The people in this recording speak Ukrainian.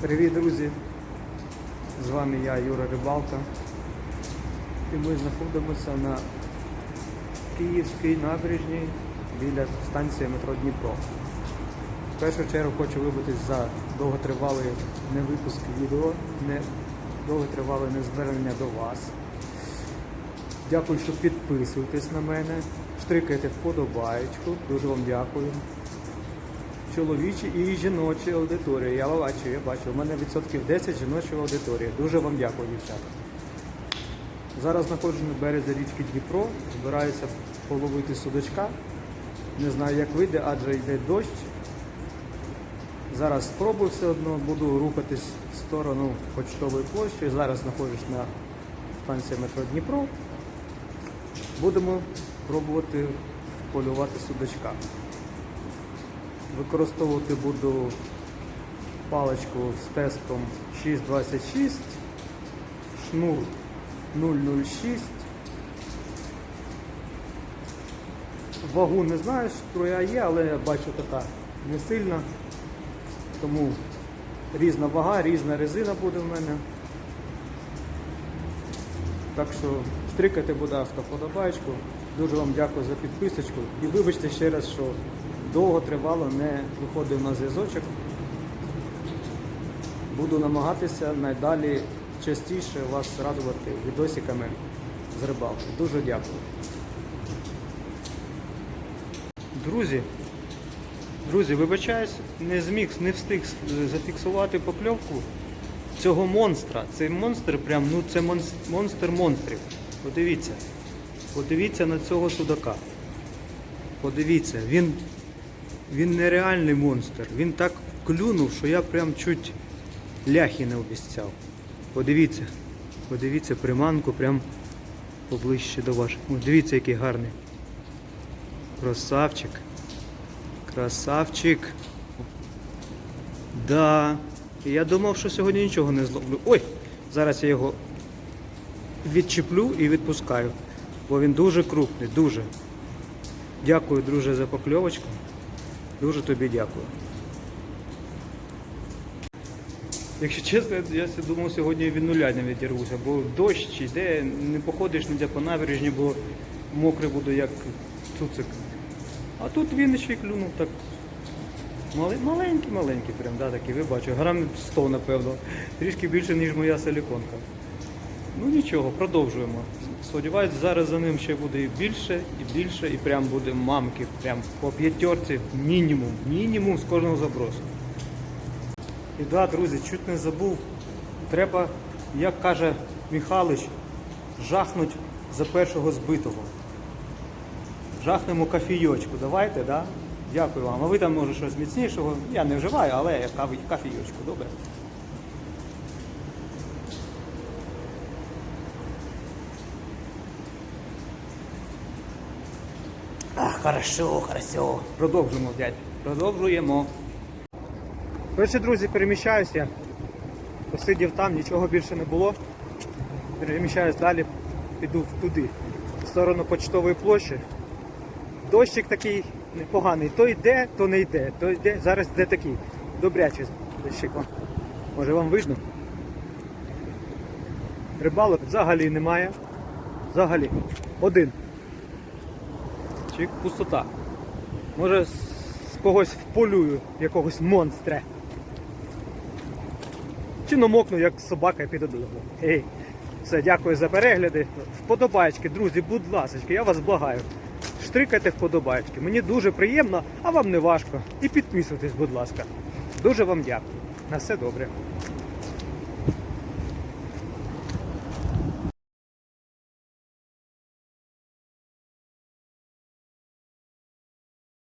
Привіт, друзі! З вами я, Юра Рибалка. І ми знаходимося на Київській набережній біля станції метро Дніпро. В першу чергу хочу вибачитись за довготривалий невипуск відео, не довготривале незвернення до вас. Дякую, що підписуєтесь на мене, штрикайте вподобаєчку, дуже вам дякую чоловічі і жіночі аудиторії. Я бачу, я бачу. У мене відсотків 10 жіночої аудиторії. Дуже вам дякую, дівчата. Зараз знаходжусь на березі річки Дніпро, збираюся половити судочка. Не знаю, як вийде, адже йде дощ. Зараз спробую все одно, буду рухатись в сторону почтової площі. Зараз знаходжусь на станції метро Дніпро. Будемо пробувати полювати судочка. Використовувати буду паличку з тестом 626, шнур 006. Вагу не знаю, струя є, але я бачу така не сильна. Тому різна вага, різна резина буде в мене. Так що штрикати буде автоподобаєчку. Дуже вам дякую за підписочку. І вибачте ще раз, що довго тривало, не виходив на зв'язочок. Буду намагатися найдалі частіше вас радувати відосиками з рибалки. Дуже дякую. Друзі, друзі, вибачаюсь, не зміг, не встиг зафіксувати покльовку цього монстра. Цей монстр прям, ну це монстр монстрів. Подивіться. Подивіться на цього судака. Подивіться, він, він нереальний монстр. Він так клюнув, що я прям чуть ляхи не обіцяв. Подивіться, подивіться приманку прям поближче до ваших. О, дивіться, який гарний. Красавчик. Красавчик. Да. Я думав, що сьогодні нічого не зловлю. Ой! Зараз я його відчіплю і відпускаю. Бо він дуже крупний, дуже. Дякую, друже, за покльовочку. Дуже тобі дякую. Якщо чесно, я думав, сьогодні від нуля не відірвуся, бо дощ йде, не походиш ніде по набережні, бо мокрий буду як цуцик. А тут він ще й клюнув так. Маленький, маленький, прям, да, такий, ви бачите, грам 100, напевно. Трішки більше, ніж моя силіконка. Ну нічого, продовжуємо. Сподіваюсь, зараз за ним ще буде і більше, і більше, і прям буде мамки, прям по п'ятерці мінімум, мінімум з кожного забросу. І да, друзі, чуть не забув. Треба, як каже Михалич, жахнуть за першого збитого. Жахнемо кофійочку. Давайте, да? Дякую вам. А ви там може щось міцнішого. Я не вживаю, але кофійочку, добре? Хорошо, хорошо. Продовжуємо, дядь. Продовжуємо. Коротше, друзі, переміщаюся. Посидів там, нічого більше не було. Переміщаюсь далі, піду туди, в сторону почтової площі. Дощик такий непоганий. То йде, то не йде. То йде. Зараз йде такий. Добрячий дощик. Може вам видно? Рибалок взагалі немає. Взагалі. Один. Чик, пустота. Може з когось вполюю, якогось монстра. Чи намокну, як собака піду додому. Ей. Все, дякую за перегляди. Вподобайки, друзі, будь ласка, я вас благаю. Штрикайте вподобайки. Мені дуже приємно, а вам не важко. І підписуйтесь, будь ласка. Дуже вам дякую. На все добре.